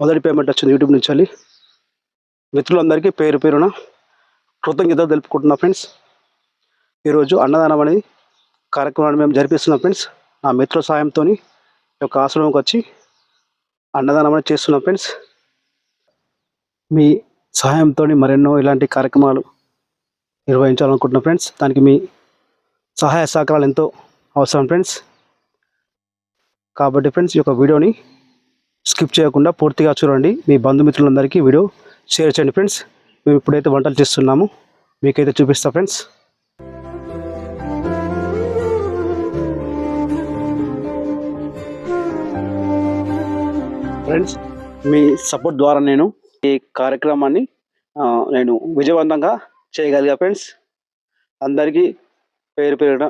మొదటి పేమెంట్ వచ్చింది యూట్యూబ్ నుంచి వెళ్ళి. మిత్రులందరికీ పేరు పేరున కృతజ్ఞత తెలుపుకుంటున్నా ఫ్రెండ్స్. ఈరోజు అన్నదానం అనేది కార్యక్రమాన్ని మేము జరిపిస్తున్నాం ఫ్రెండ్స్. నా మిత్రుల సాయంతో ఈ యొక్క ఆశ్రమంకి వచ్చి అన్నదానం అనేది చేస్తున్నాం ఫ్రెండ్స్. మీ సహాయంతో మరెన్నో ఇలాంటి కార్యక్రమాలు నిర్వహించాలనుకుంటున్నాం ఫ్రెండ్స్. దానికి మీ సహాయ సహకారాలు ఎంతో అవసరం ఫ్రెండ్స్. కాబట్టి ఫ్రెండ్స్ ఈ యొక్క వీడియోని స్కిప్ చేయకుండా పూర్తిగా చూడండి. మీ బంధుమిత్రులందరికీ వీడియో షేర్ చేయండి ఫ్రెండ్స్. మేము ఇప్పుడైతే వంటలు చేస్తున్నాము. మీకైతే చూపిస్తా ఫ్రెండ్స్. ఫ్రెండ్స్ మీ సపోర్ట్ ద్వారా నేను ఈ కార్యక్రమాన్ని నేను విజయవంతంగా చేయగలిగా ఫ్రెండ్స్. అందరికీ పేరు పేరున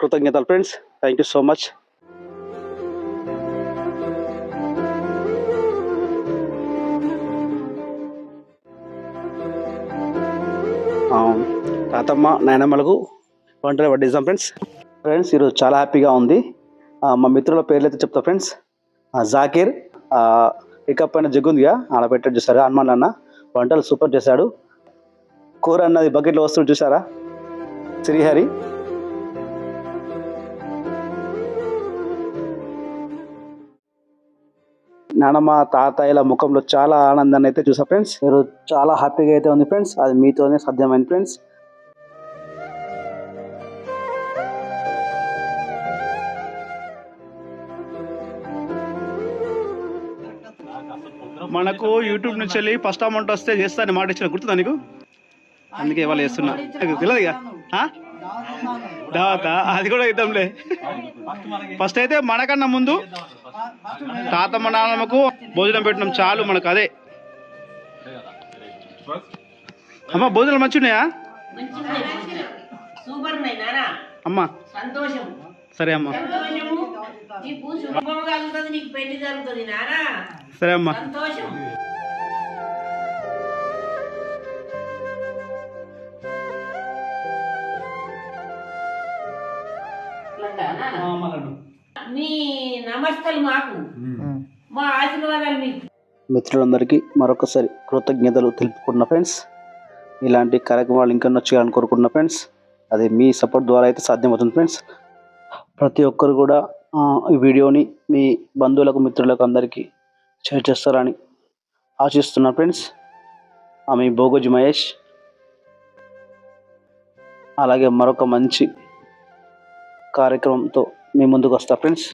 కృతజ్ఞతలు friends. Thank you so much. తాతమ్మ నాయనమ్మలకు వంటలు వడ్డిస్తాం ఫ్రెండ్స్. ఫ్రెండ్స్ ఈరోజు చాలా హ్యాపీగా ఉంది. మా మిత్రుల పేర్లు అయితే చెప్తా ఫ్రెండ్స్. జాకీర్ పికప్ పైన జగ్గుందిగా ఆడ పెట్టాడు చూసారా హనుమాన్ అన్న. వంటలు సూపర్ చేశాడు. కూర అన్నది బకెట్లో వస్తువులు చూసారా? శ్రీహరి. నానమ్మ తాతయ్యల ముఖంలో చాలా ఆనందాన్ని అయితే చూసా ఫ్రెండ్స్. మీరు చాలా హ్యాపీగా అయితే ఉంది ఫ్రెండ్స్. అది మీతోనే సాధ్యమైంది ఫ్రెండ్స్. మనకు యూట్యూబ్ నుంచి వెళ్ళి ఫస్ట్ అమౌంట్ వస్తే చేస్తాను మాట ఇచ్చిన గుర్తుందా నీకు? అందుకే ఇవాళ చేస్తున్నా. ఆ? తర్వాత అది కూడా ఇద్దాంలే. ఫస్ట్ అయితే మనకన్నా ముందు తాతమ్మ నాన్నమ్మకు భోజనం పెట్టినాం చాలు మనకు అదే. అమ్మ భోజనాలు మంచి ఉన్నాయా అమ్మా. సరే అమ్మా. నీకు శుభం కలుగుతుంది నీకు పెళ్ళి జరుగుతుంది నానా. సరే అమ్మా. సంతోషం. అట్లంటా నాన్న? మీ నమస్తలు మాకు. మా ఆశీర్వాదాలు మీకు. మిత్రులందరికీ మరొకసారి కృతజ్ఞతలు తెలుపుకున్న ఫ్రెండ్స్. ఇలాంటి కార్యక్రమాలు ఇంకా చేయాలని కోరుకున్న ఫ్రెండ్స్. అది మీ సపోర్ట్ ద్వారా అయితే సాధ్యమవుతుంది ఫ్రెండ్స్. ప్రతి ఒక్కరు కూడా ఈ వీడియోని మీ బంధువులకు మిత్రులకు అందరికీ షేర్ చేస్తారని ఆశిస్తున్నాను ఫ్రెండ్స్. ఆమె భోగోజి మహేష్. అలాగే మరొక మంచి కార్యక్రమంతో మీ ముందుకు వస్తా ఫ్రెండ్స్.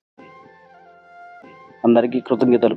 అందరికీ కృతజ్ఞతలు.